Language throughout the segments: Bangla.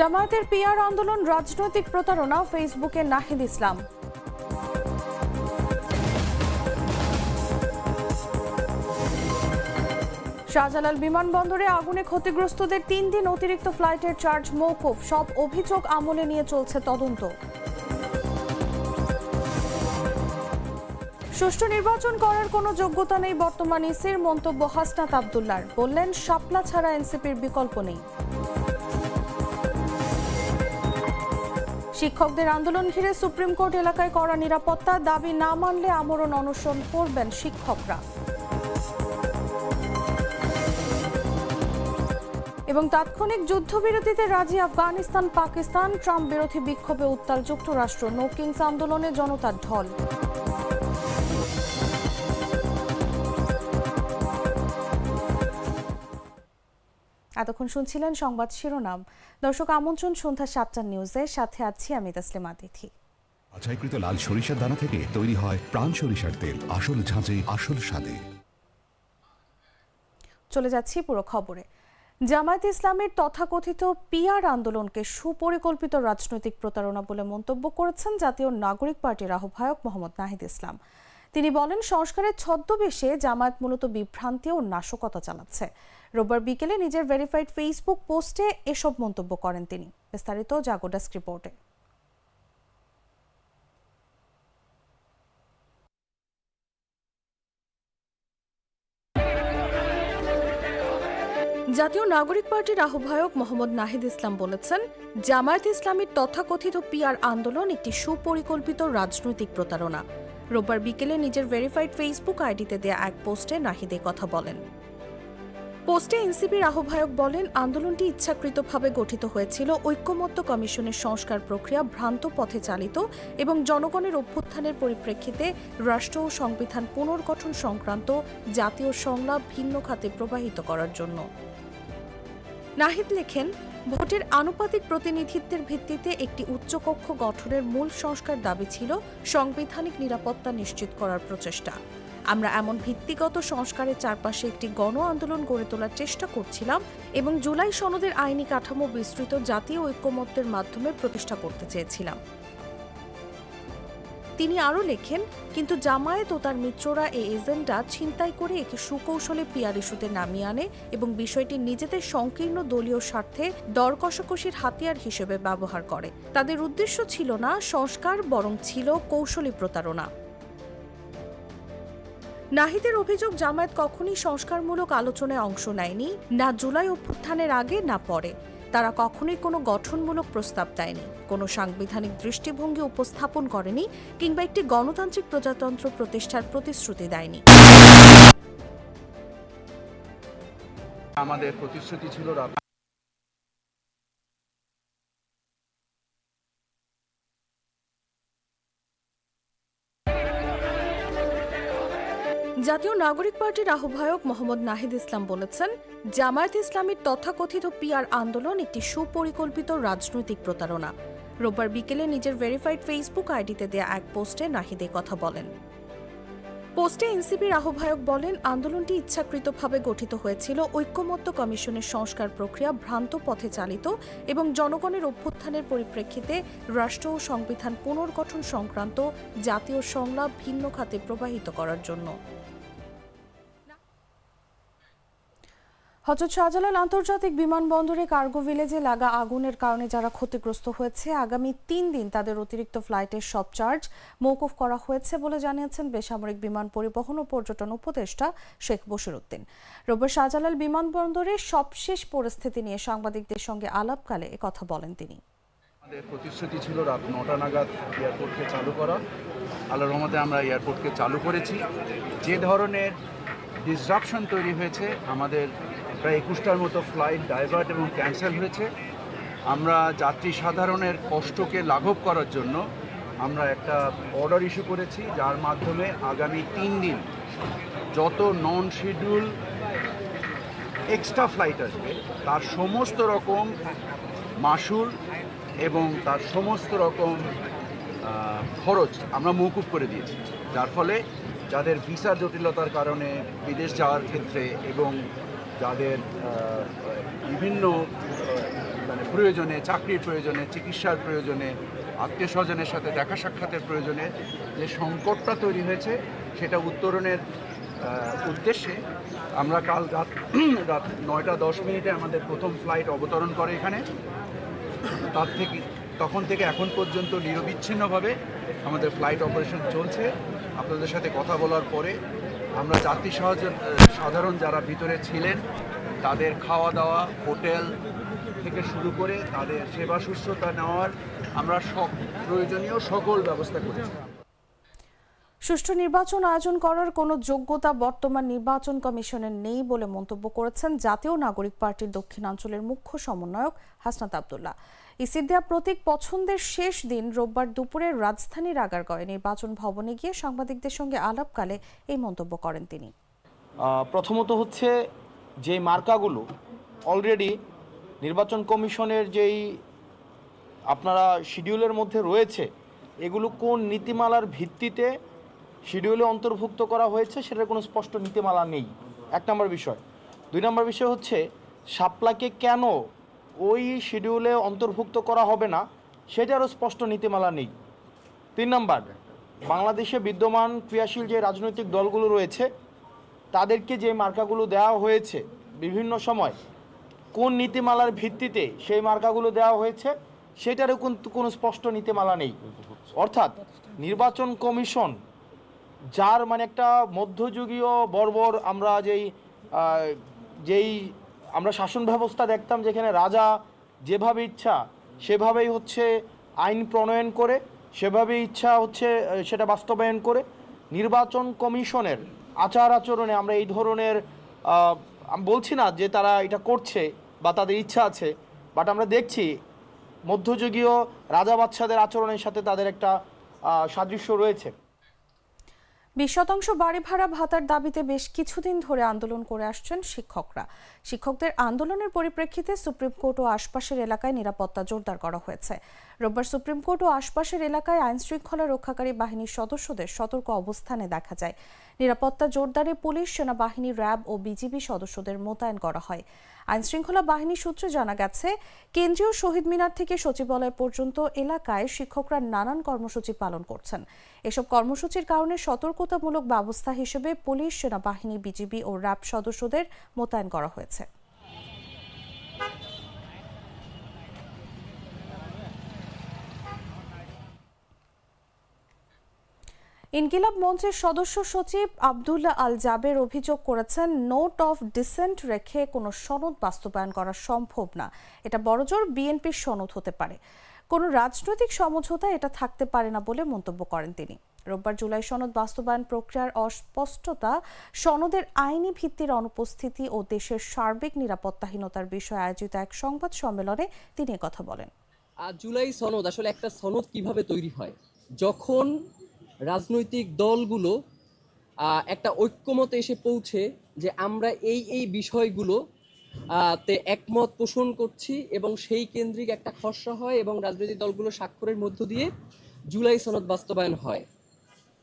জামায়াতের পিআর আন্দোলন, রাজনৈতিক প্রতারণা, ফেসবুকে নাহিদ ইসলাম। শাহজালাল বিমানবন্দরে আগুনে ক্ষতিগ্রস্তদের তিন দিন অতিরিক্ত ফ্লাইটের চার্জ মৌকুফ সব অভিযোগ আমলে নিয়ে চলছে তদন্ত। সুষ্ঠু নির্বাচন করার কোনো যোগ্যতা নেই বর্তমান ইসির মন্তব্য হাসনাত আবদুল্লার। বললেন, শাপলা ছাড়া এনসিপির বিকল্প নেই। শিক্ষকদের আন্দোলন ঘিরে সুপ্রিম কোর্ট এলাকায় করা নিরাপত্তা, দাবি না মানলে আমরণ অনশন করবেন শিক্ষকরা। এবং তাৎক্ষণিক যুদ্ধবিরতিতে রাজি আফগানিস্তান পাকিস্তান ট্রাম্প বিরোধী বিক্ষোভে উত্তাল যুক্তরাষ্ট্র। নো কিংস আন্দোলনে জনতার ঢল। এতক্ষণ শুনছিলেন সংবাদ শিরোনাম। দর্শক আমন্ত্রণ সন্ধ্যা সাতটার নিউজে। সাথে আছি আমি তাসলিমা তিথি বাছাইকৃত লাল সরিষার দানা থেকে তৈরি হয় প্রাণ সরিষার তেল। আসল ঝাঁঝে আসল স্বাদে। চলে যাচ্ছি পুরো খবরে। জামায়াত ইসলামের তথাকথিত পিআর আন্দোলনকে সুপরিকল্পিত রাজনৈতিক প্রতারণা বলে মন্তব্য করেছেন জাতীয় নাগরিক পার্টির আহ্বায়ক মোহাম্মদ নাহিদ ইসলাম। তিনি বলেন, সংস্কারের ছদ্মবেশে জামায়াত মূলত বিভ্রান্তি ও নাশকতা চালাচ্ছে। রোববার বিকেলে নিজের ভেরিফাইড ফেসবুক পোস্টে এসব মন্তব্য করেন তিনি। বিস্তারিত জাগোডাস্ক রিপোর্টে। জাতীয় নাগরিক পার্টির আহ্বায়ক মোহাম্মদ নাহিদ ইসলাম বলেছেন, জামায়াত ইসলামীর তথাকথিত পিআর আন্দোলন একটি সুপরিকল্পিত রাজনৈতিক প্রতারণা। রোববার বিকেলে নিজের ভেরিফাইড ফেসবুক আইডিতে দেয়া এক পোস্টে নাহিদ কথা বলেন। পোস্টে এনসিপির আহ্বায়ক বলেন, আন্দোলনটি ইচ্ছাকৃতভাবে গঠিত হয়েছিল ঐক্যমত্য কমিশনের সংস্কার প্রক্রিয়া ভ্রান্ত পথে চালিত এবং জনগণের অভ্যুত্থানের পরিপ্রেক্ষিতে রাষ্ট্র ও সংবিধান পুনর্গঠন সংক্রান্ত জাতীয় সংলাপ ভিন্ন খাতে প্রবাহিত করার জন্য। নাহিদ লেখেন ভোটের আনুপাতিক প্রতিনিধিত্বের ভিত্তিতে একটি উচ্চকক্ষ গঠনের মূল সংস্কার দাবি ছিল সাংবিধানিক নিরাপত্তা নিশ্চিত করার প্রচেষ্টা। আমরা এমন ভিত্তিগত সংস্কারের চারপাশে একটি গণ আন্দোলন গড়ে তোলার চেষ্টা করছিলাম এবং জুলাই সনদের আইনি কাঠামো বিস্তৃত জাতীয় ঐক্যমত্যের মাধ্যমে প্রতিষ্ঠা করতে চেয়েছিলাম। তিনি আরও লেখেন, কিন্তু জামায়াত ও তার মিত্ররা এই এজেন্ডা ছিনতাই করে একে সুকৌশলে পিয়ার ইস্যুতে নামিয়ে আনে এবং বিষয়টি নিজেদের সংকীর্ণ দলীয় স্বার্থে দর কষাকষির হাতিয়ার হিসেবে ব্যবহার করে। তাদের উদ্দেশ্য ছিল না, সংস্কার, বরং ছিল কৌশলী প্রতারণা। নাহিদের অভিযোগ, জামায়াত কখনই সংস্কারমূলক আলোচনায় অংশ নেয়নি, না জুলাই অভ্যুত্থানের আগে, না পরে। তারা কখনোই কোনো গঠনমূলক প্রস্তাব দেয়নি, কোনো সাংবিধানিক দৃষ্টিভঙ্গি উপস্থাপন করেনি কিংবা একটি গণতান্ত্রিক প্রজাতন্ত্র প্রতিষ্ঠার প্রতিশ্রুতি দেয়নি। আমাদের প্রতিশ্রুতি ছিল জাতীয় নাগরিক পার্টির আহ্বায়ক মোহাম্মদ নাহিদ ইসলাম বলেছেন, জামায়াত ইসলামীর তথাকথিত পিআর আন্দোলন একটি সুপরিকল্পিত রাজনৈতিক প্রতারণা। রোববার বিকেলে নিজের ভেরিফাইড ফেসবুক আইডিতে দেয়া এক পোস্টে নাহিদ কথা বলেন। পোস্টে এনসিপির আহ্বায়ক বলেন, আন্দোলনটি ইচ্ছাকৃতভাবে গঠিত হয়েছিল ঐক্যমত্য কমিশনের সংস্কার প্রক্রিয়া ভ্রান্ত পথে চালিত এবং জনগণের অভ্যুত্থানের পরিপ্রেক্ষিতে রাষ্ট্র ও সংবিধান পুনর্গঠন সংক্রান্ত জাতীয় সংলাপ ভিন্ন খাতে প্রবাহিত করার জন্য। হজরত শাহজালাল আন্তর্জাতিক বিমানবন্দরে কার্গো ভিলেজে লাগা আগুনের কারণে যারা ক্ষতিগ্রস্ত হয়েছে, আগামী তিন দিন তাদের অতিরিক্ত ফ্লাইটের সব চার্জ মৌকুফ করা হয়েছে বলে জানিয়েছেন বেসামরিক বিমান পরিবহন ও পর্যটন উপদেষ্টা শেখ বশির উদ্দিন রোববার শাহজালাল বিমানবন্দরের সবশেষ পরিস্থিতি নিয়ে সাংবাদিকদের সঙ্গে আলাপকালে কথা বলেন তিনি। আমাদের প্রতিশ্রুতি ছিল রাত নটা নাগাদ এয়ারপোর্টকে চালু করা। আল্লাহ রহমতে আমরা এয়ারপোর্টকে চালু করেছি। যে ধরনের ডিসরাপশন তৈরি হয়েছে। আমাদের প্রায় একুশটার মতো ফ্লাইট ডাইভার্ট এবং ক্যান্সেল হয়েছে। আমরা যাত্রী সাধারণের কষ্টকে লাঘব করার জন্য আমরা একটা অর্ডার ইস্যু করেছি, যার মাধ্যমে আগামী তিন দিন যত নন শিডিউল এক্সট্রা ফ্লাইট আসবে, তার সমস্ত রকম মাসুল এবং তার সমস্ত রকম খরচ আমরা মৌকুব করে দিয়েছি। যার ফলে যাদের ভিসা জটিলতার কারণে বিদেশ যাওয়ার ক্ষেত্রে এবং যাদের বিভিন্ন মানে প্রয়োজনে, চাকরির প্রয়োজনে, চিকিৎসার প্রয়োজনে আত্মীয় স্বজনের সাথে দেখা সাক্ষাতের প্রয়োজনে যে সংকটটা তৈরি হয়েছে, সেটা উত্তরণের উদ্দেশ্যে আমরা কাল রাত রাত নয়টা দশ মিনিটে আমাদের প্রথম ফ্লাইট অবতরণ করে এখানে। তার থেকে তখন থেকে এখন পর্যন্ত নিরবিচ্ছিন্নভাবে আমাদের ফ্লাইট অপারেশন চলছে। আপনাদের সাথে কথা বলার পরে আমরা যাত্রী সাধারণ যারা ভিতরে ছিলেন, তাদের খাওয়া দাওয়া হোটেল থেকে শুরু করে তাদের সেবা শুশ্রূষা নেওয়ার আমরা সব প্রয়োজনীয় সকল ব্যবস্থা করেছি। সুষ্ঠু নির্বাচন আয়োজন করার কোনো যোগ্যতা বর্তমান নির্বাচন কমিশনের নেই বলে মন্তব্য করেছেন জাতীয় নাগরিক পার্টির দক্ষিণাঞ্চলের মুখ্য সমন্বয়ক হাসনাত আবদুল্লাহ। ইসির দেয়া প্রতীক পছন্দের শেষ দিন রোববার দুপুরে রাজধানীর আগারগাঁয়ে নির্বাচন ভবনে গিয়ে সাংবাদিকদের সঙ্গে আলাপকালে এই মন্তব্য করেন তিনি। প্রথমত হচ্ছে যে মার্কাগুলো অলরেডি নির্বাচন কমিশনের যেই আপনারা শিডিউলের মধ্যে রয়েছে, এগুলো কোন নীতিমালার ভিত্তিতে শিডিউলে অন্তর্ভুক্ত করা হয়েছে, সেটার কোনো স্পষ্ট নীতিমালা নেই। এক নম্বর বিষয়। দুই নম্বর বিষয় হচ্ছে শাপলাকে কেন ওই শিডিউলে অন্তর্ভুক্ত করা হবে না, সেটারও স্পষ্ট নীতিমালা নেই। তিন নম্বর, বাংলাদেশে বিদ্যমান ক্রিয়াশীল যে রাজনৈতিক দলগুলো রয়েছে, তাদেরকে যে মার্কাগুলো দেওয়া হয়েছে বিভিন্ন সময়, কোন নীতিমালার ভিত্তিতে সেই মার্কাগুলো দেওয়া হয়েছে, সেটারও কিন্তু কোনো স্পষ্ট নীতিমালা নেই। অর্থাৎ, নির্বাচন কমিশন যার মানে একটা মধ্যযুগীয় বর্বর আমরা যেই যেই আমরা শাসন ব্যবস্থা দেখতাম যেখানে রাজা যেভাবে ইচ্ছা সেভাবেই হচ্ছে আইন প্রণয়ন করে, সেভাবে ইচ্ছা হচ্ছে সেটা বাস্তবায়ন করে। নির্বাচন কমিশনের আচার আচরণে আমরা এই ধরনের বলছি না যে তারা এটা করছে বা তাদের ইচ্ছা আছে বাট আমরা দেখছি মধ্যযুগীয় রাজা বাচ্চাদের আচরণের সাথে তাদের একটা সাদৃশ্য রয়েছে। বিশ শতাংশ বাড়ি ভাড়া ভাতার দাবিতে বেশ কিছুদিন ধরে আন্দোলন করে আসছেন শিক্ষকরা। শিক্ষকদের আন্দোলনের পরিপ্রেক্ষিতে সুপ্রিম কোর্ট ও আশপাশের এলাকায় নিরাপত্তা জোরদার করা হয়েছে। রোববার সুপ্রিম কোর্ট ও আশপাশের এলাকায় আইন শৃঙ্খলা রক্ষাকারী বাহিনীর সদস্যদের সতর্ক অবস্থানে দেখা যায়। নিরাপত্তা জোরদারে পুলিশ, সেনাবাহিনী, র্যাব ও বিজিবি সদস্যদের মোতায়েন করা হয়। আইন শৃঙ্খলা বাহিনী সূত্রে জানা গেছে, কেন্দ্রীয় শহীদ মিনার থেকে সচিবালয় পর্যন্ত এলাকায় শিক্ষকরা নানান কর্মসূচি পালন করছেন। এসব কর্মসূচির কারণে সতর্কতামূলক ব্যবস্থা হিসেবে পুলিশ, সেনাবাহিনী, বিজিবি ও র্যাব সদস্যদের মোতায়েন করা হয়েছে। ইনকিলাব মঞ্চের সদস্য সচিব আবদুল্লাহ আল জাবের অভিযোগ করেছেন, নোট অফ ডিসেন্ট রেখে কোনো সনদ বাস্তবায়ন করা সম্ভব না। এটা বড়জোর বিএনপির সনদ হতে পারে। কোনো রাজনৈতিক সমঝোতা এটা থাকতে পারে না বলে মন্তব্য করেন তিনি। রোববার জুলাই সনদ বাস্তবায়ন প্রক্রিয়ার অস্পষ্টতা, সনদের আইনি ভিত্তির অনুপস্থিতি ও দেশের সার্বিক নিরাপত্তাহীনতার বিষয়ে আয়োজিত এক সংবাদ সম্মেলনে তিনি কথা বলেন। জুলাই সনদ, আসলে একটা সনদ কীভাবে তৈরি হয়? যখন রাজনৈতিক দলগুলো একটা ঐক্যমতে এসে পৌঁছে যে আমরা এই এই বিষয়গুলো তে একমত পোষণ করছি এবং সেই কেন্দ্রিক একটা খসড়া হয় এবং রাজনৈতিক দলগুলো স্বাক্ষরের মধ্য দিয়ে জুলাই সনদ বাস্তবায়ন হয়।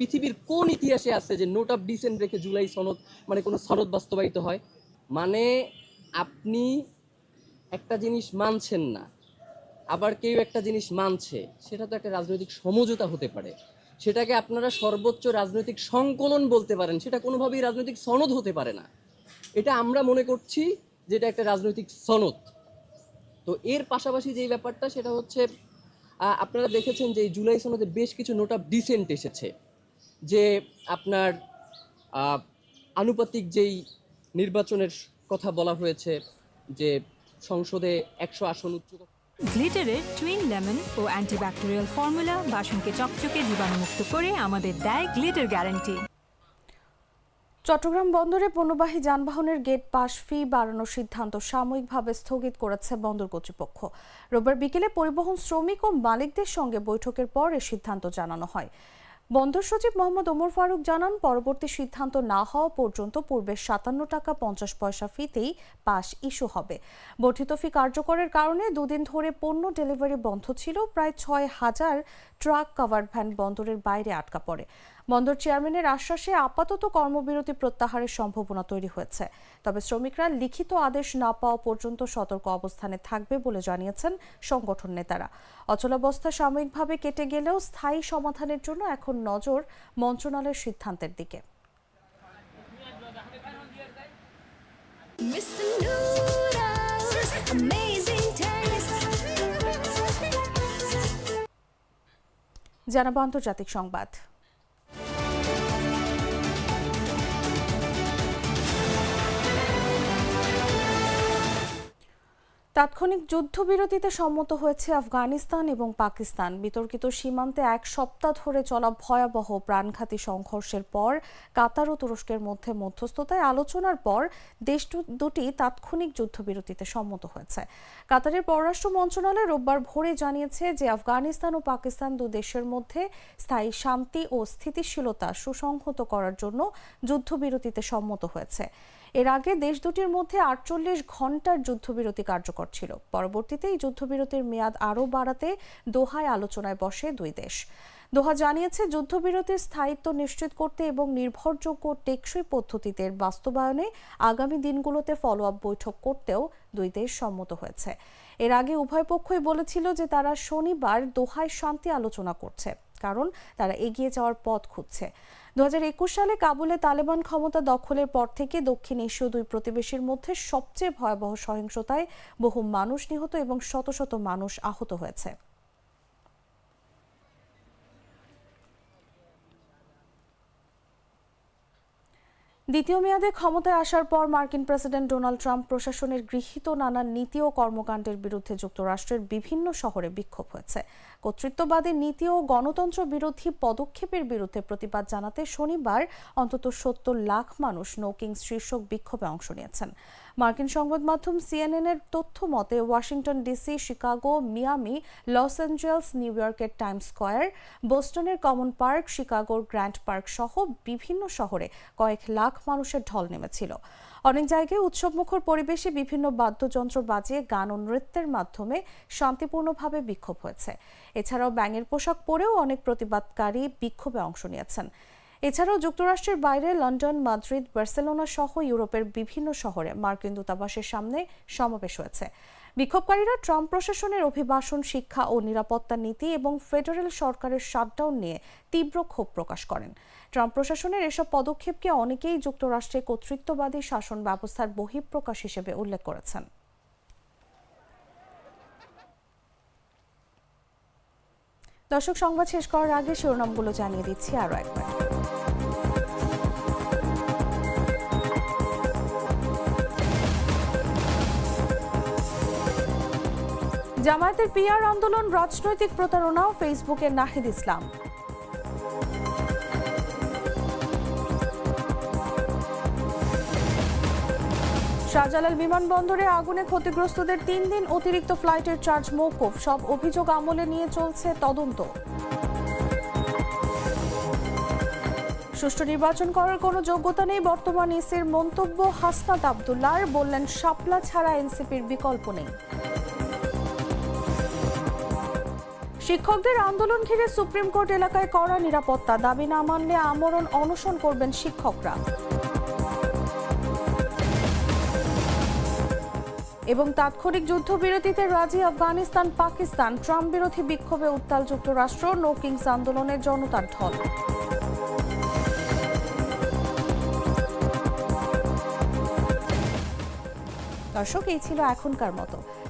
পৃথিবীর কোন ইতিহাসে আছে যে নোট অফ ডিসেন্ট রেখে জুলাই সনদ মানে কোনো সনদ বাস্তবায়িত হয়? মানে আপনি একটা জিনিস মানছেন না, আবার কেউ একটা জিনিস মানছে, সেটা তো একটা রাজনৈতিক সমঝোতা হতে পারে। সেটাকে আপনারা সর্বোচ্চ রাজনৈতিক সংকলন বলতে পারেন। সেটা কোনোভাবেই রাজনৈতিক সনদ হতে পারে না। এটা আমরা মনে করছি যে এটা একটা রাজনৈতিক সনদ। তো এর পাশাপাশি যেই ব্যাপারটা, সেটা হচ্ছে আপনারা দেখেছেন যে জুলাই সনদে বেশ কিছু নোট অফ ডিসেন্ট এসেছে। যে আপনার আনুপাতিক যেই নির্বাচনের কথা বলা হয়েছে, যে সংসদে একশো আসন উচ্চ গ্লিটারের টুইন লেমন ও অ্যান্টিব্যাকটেরিয়াল ফর্মুলা বাসনকে চকচকে জীবাণুমুক্ত করে আমাদের দেয় গ্লিটার গ্যারান্টি চট্টগ্রাম বন্দরে পণ্যবাহী যানবাহনের গেট পাস ফি বাড়ানোর সিদ্ধান্ত সাময়িকভাবে স্থগিত করেছে বন্দর কর্তৃপক্ষ। রোববার বিকেলে পরিবহন শ্রমিক ও মালিকদের সঙ্গে বৈঠকের পর এ সিদ্ধান্ত জানানো হয়। বন্দর সচিব মোহাম্মদ ওমর ফারুক জানান, পরবর্তী সিদ্ধান্ত না হওয়া পর্যন্ত পূর্বের সাতান্ন টাকা পঞ্চাশ পয়সা ফিতেই পাস ইস্যু হবে। বর্ধিত ফি কার্যকরের কারণে দুদিন ধরে পণ্য ডেলিভারি বন্ধ ছিল, প্রায় ছয় হাজার ট্রাক কাভার্ড ভ্যান বন্দরের বাইরে আটকা পড়ে। বন্দর চেয়ারম্যানের আশ্বাসে আপাতত কর্মবিরতি প্রত্যাহারের সম্ভাবনা তৈরি হয়েছে। তবে শ্রমিকরা লিখিত আদেশ না পাওয়া পর্যন্ত সতর্ক অবস্থানে থাকবে বলে জানিয়েছেন সংগঠন নেতারা। অচলাবস্থা সাময়িকভাবে কেটে গেলেও স্থায়ী সমাধানের জন্য এখন নজর মন্ত্রণালয়ের সিদ্ধান্তের দিকে। Amazing জানাব আন্তর্জাতিক সংবাদ। তাৎক্ষণিক যুদ্ধবিরতিতে সম্মত হয়েছে আফগানিস্তান এবং পাকিস্তান। বিতর্কিত সীমান্তে এক সপ্তাহ ধরে চলা ভয়াবহ প্রাণঘাতী সংঘর্ষের পর কাতার ও তুরস্কের মধ্যে মধ্যস্থতায় আলোচনার পর দেশ দুটি তাৎক্ষণিক যুদ্ধবিরতিতে সম্মত হয়েছে। কাতারের পররাষ্ট্র মন্ত্রণালয় রোববার ভোরে জানিয়েছে যে আফগানিস্তান ও পাকিস্তান দু দেশের মধ্যে স্থায়ী শান্তি ও স্থিতিশীলতা সুসংহত করার জন্য যুদ্ধবিরতিতে সম্মত হয়েছে। এর আগে দেশ দুটির মধ্যে আটচল্লিশ ঘণ্টার যুদ্ধবিরতি কার্যকর ছিল। পরবর্তীতে এই যুদ্ধবিরতির মেয়াদ আরও বাড়াতে দোহায় আলোচনায় বসে দুই দেশ। দোহা জানিয়েছে, যুদ্ধবিরতির স্থায়িত্ব নিশ্চিত করতে এবং নির্ভরযোগ্য টেকসই পদ্ধতিতে বাস্তবায়নে আগামী দিনগুলোতে ফলো আপ বৈঠক করতেও দুই দেশ সম্মত হয়েছে। এর আগে উভয় পক্ষই বলেছিল যে তারা শনিবার দোহায় শান্তি আলোচনা করছে, কারণ তারা এগিয়ে যাওয়ার পথ খুঁজছে। দু হাজার একুশ সালে কাবুলে তালেবান ক্ষমতা দখলের পর থেকে দক্ষিণ এশীয় দুই প্রতিবেশীর মধ্যে সবচেয়ে ভয়াবহ সহিংসতায় বহু মানুষ নিহত এবং শত শত মানুষ আহত হয়েছে। দ্বিতীয় মেয়াদে ক্ষমতায় আসার পর মার্কিন প্রেসিডেন্ট ডোনাল্ড ট্রাম্প প্রশাসনের গৃহীত নানা নীতি ও কর্মকাণ্ডের বিরুদ্ধে যুক্তরাষ্ট্রের বিভিন্ন শহরে বিক্ষোভ হয়েছে। কর্তৃত্ববাদী নীতি ও গণতন্ত্র বিরোধী পদক্ষেপের বিরুদ্ধে প্রতিবাদ জানাতে শনিবার অন্তত সত্তর লাখ মানুষ নৌকিং শীর্ষক বিক্ষোভে অংশ নিয়েছেন। মার্কিন সংবাদ মাধ্যম সিএনএন এর তথ্য মতে, Washington DC Chicago, Miami, Los Angeles, new ইয়র্কের টাইম স্কয়ার, বোস্টনের কমন পার্ক, শিকাগোর গ্র্যান্ড পার্ক সহ বিভিন্ন শহরে কয়েক লাখ মানুষের ঢল নেমেছিল। অনেক জায়গায় উৎসবমুখর পরিবেশে বিভিন্ন বাদ্যযন্ত্র বাজিয়ে গান ও নৃত্যের মাধ্যমে শান্তিপূর্ণভাবে বিক্ষোভ হয়েছে। এছাড়াও ব্যাঙের পোশাক পরেও অনেক প্রতিবাদকারী বিক্ষোভে অংশ নিয়েছেন। এছাড়াও যুক্তরাষ্ট্রের বাইরে লন্ডন, মাদ্রিদ, বার্সেলোনা সহ ইউরোপের বিভিন্ন শহরে মার্কিন দূতাবাসের সামনে সমাবেশ হয়েছে। বিক্ষোভকারীরা ট্রাম্প প্রশাসনের অভিবাসন, শিক্ষা ও নিরাপত্তা নীতি এবং ফেডারেল সরকারের শাটডাউন নিয়ে তীব্র ক্ষোভ প্রকাশ করেন। ট্রাম্প প্রশাসনের এসব পদক্ষেপকে অনেকেই যুক্তরাষ্ট্রে কর্তৃত্ববাদী শাসন ব্যবস্থার বহিঃপ্রকাশ হিসেবে উল্লেখ করেছেন। দর্শক, সংবাদ শেষ করার আগে শিরোনামগুলো জানিয়ে দিচ্ছি আরও একবার। জামায়াতের পিআর আন্দোলন, রাজনৈতিক প্রতারণা ও ফেসবুকে নাহিদ ইসলাম। শাহজালাল বিমানবন্দরে আগুনে ক্ষতিগ্রস্তদের তিন দিন অতিরিক্ত ফ্লাইটের চার্জ মৌকুফ সব অভিযোগ আমলে নিয়ে চলছে তদন্ত। সুষ্ঠু নির্বাচন করার কোনো যোগ্যতা নেই, বর্তমান ইসির মন্তব্য হাসনাত আবদুল্লার বললেন, শাপলা ছাড়া এনসিপির বিকল্প নেই। শিক্ষকদের আন্দোলন ঘিরে সুপ্রিম কোর্ট এলাকায় কড়া নিরাপত্তা দাবি না মানলে আমরণ অনশন করবেন শিক্ষকরা। এবং তাৎক্ষণিক যুদ্ধবিরতিতে রাজি আফগানিস্তান, পাকিস্তান। ট্রাম্প বিরোধী বিক্ষোভে উত্তাল যুক্তরাষ্ট্র, নো কিংস আন্দোলনের জনতার ঢল। দর্শক, এই ছিল এখনকার মতো।